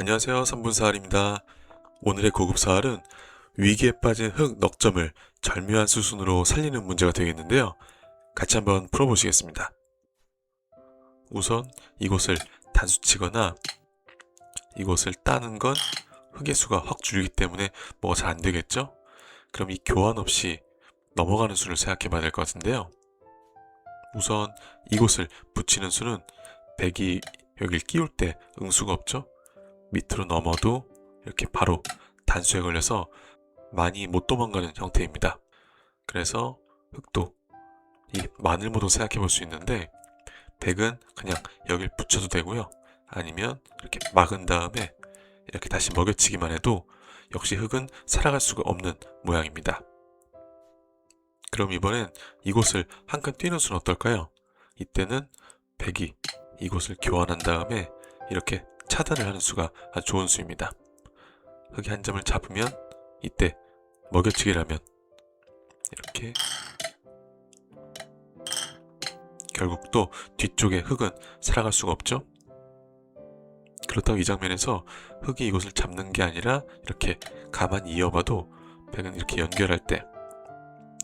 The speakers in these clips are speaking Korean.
안녕하세요. 3분 사활입니다. 오늘의 고급 사활은 위기에 빠진 흙 넉점을 절묘한 수순으로 살리는 문제가 되겠는데요. 같이 한번 풀어보시겠습니다. 우선 이곳을 단수치거나 이곳을 따는 건 흙의 수가 확 줄기 때문에 뭐가 잘 안 되겠죠? 그럼 이 교환 없이 넘어가는 수를 생각해 봐야 될 것 같은데요. 우선 이곳을 붙이는 수는 백이 여길 끼울 때 응수가 없죠? 밑으로 넘어도 이렇게 바로 단수에 걸려서 많이 못 도망가는 형태입니다. 그래서 흙도 이 마늘모도 생각해 볼 수 있는데 백은 그냥 여길 붙여도 되고요. 아니면 이렇게 막은 다음에 이렇게 다시 먹여치기만 해도 역시 흙은 살아갈 수가 없는 모양입니다. 그럼 이번엔 이곳을 한 칸 뛰는 수는 어떨까요? 이때는 백이 이곳을 교환한 다음에 이렇게 차단을 하는 수가 아주 좋은 수입니다. 흙이 한 점을 잡으면 이때 먹여치기를 하면 이렇게 결국 또 뒤쪽에 흙은 살아갈 수가 없죠. 그렇다고 이 장면에서 흙이 이곳을 잡는 게 아니라 이렇게 가만히 이어봐도 백은 이렇게 연결할 때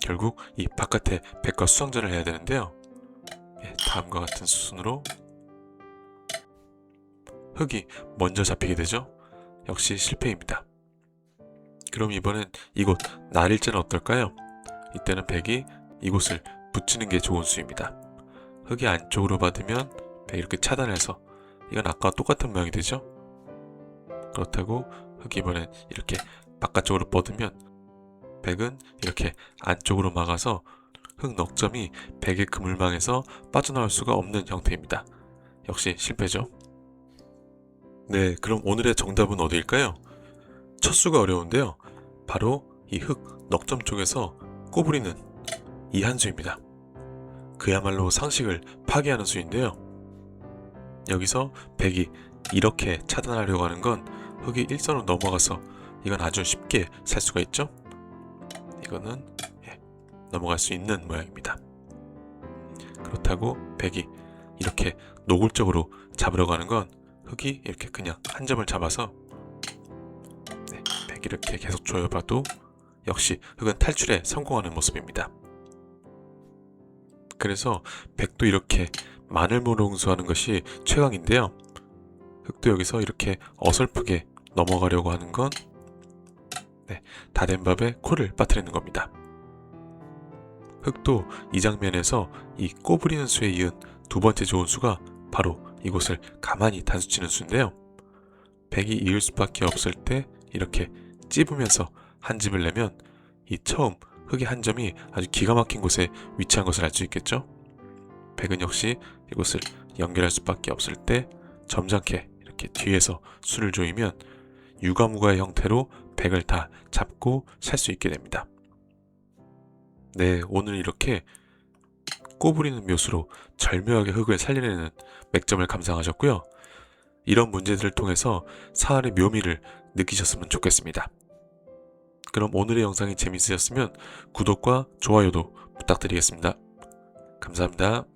결국 이 바깥에 백과 수성전을 해야 되는데요. 예, 다음과 같은 수순으로 흙이 먼저 잡히게 되죠. 역시 실패입니다. 그럼 이번엔 이곳 날일자는 어떨까요? 이때는 백이 이곳을 붙이는 게 좋은 수입니다. 흙이 안쪽으로 받으면 백 이렇게 차단해서 이건 아까와 똑같은 모양이 되죠? 그렇다고 흙이 이번엔 이렇게 바깥쪽으로 뻗으면 백은 이렇게 안쪽으로 막아서 흙 넉점이 백의 그물망에서 빠져나올 수가 없는 형태입니다. 역시 실패죠. 네, 그럼 오늘의 정답은 어디일까요? 첫 수가 어려운데요. 바로 이 흙 넉점 쪽에서 꼬부리는 이 한 수입니다. 그야말로 상식을 파괴하는 수인데요. 여기서 백이 이렇게 차단하려고 하는 건 흙이 일선으로 넘어가서 이건 아주 쉽게 살 수가 있죠. 이거는 예, 넘어갈 수 있는 모양입니다. 그렇다고 백이 이렇게 노골적으로 잡으려고 하는 건 흙이 이렇게 그냥 한 점을 잡아서 네, 이렇게 계속 조여봐도 역시 흙은 탈출에 성공하는 모습입니다. 그래서 백도 이렇게 마늘모로 응수하는 것이 최강인데요. 흙도 여기서 이렇게 어설프게 넘어가려고 하는 건 네, 다된 밥에 코를 빠뜨리는 겁니다. 흙도 이 장면에서 이 꼬부리는 수에 이은 두 번째 좋은 수가 바로 이곳을 가만히 단수치는 수인데요. 백이 이을 수밖에 없을 때 이렇게 찝으면서 한 집을 내면 이 처음 흙의 한 점이 아주 기가 막힌 곳에 위치한 것을 알 수 있겠죠. 백은 역시 이곳을 연결할 수밖에 없을 때 점잖게 이렇게 뒤에서 수를 조이면 유가무가의 형태로 백을 다 잡고 살 수 있게 됩니다. 네, 오늘 이렇게 꼬부리는 묘수로 절묘하게 흙을 살려내는 맥점을 감상하셨고요. 이런 문제들을 통해서 사활의 묘미를 느끼셨으면 좋겠습니다. 그럼 오늘의 영상이 재밌으셨으면 구독과 좋아요도 부탁드리겠습니다. 감사합니다.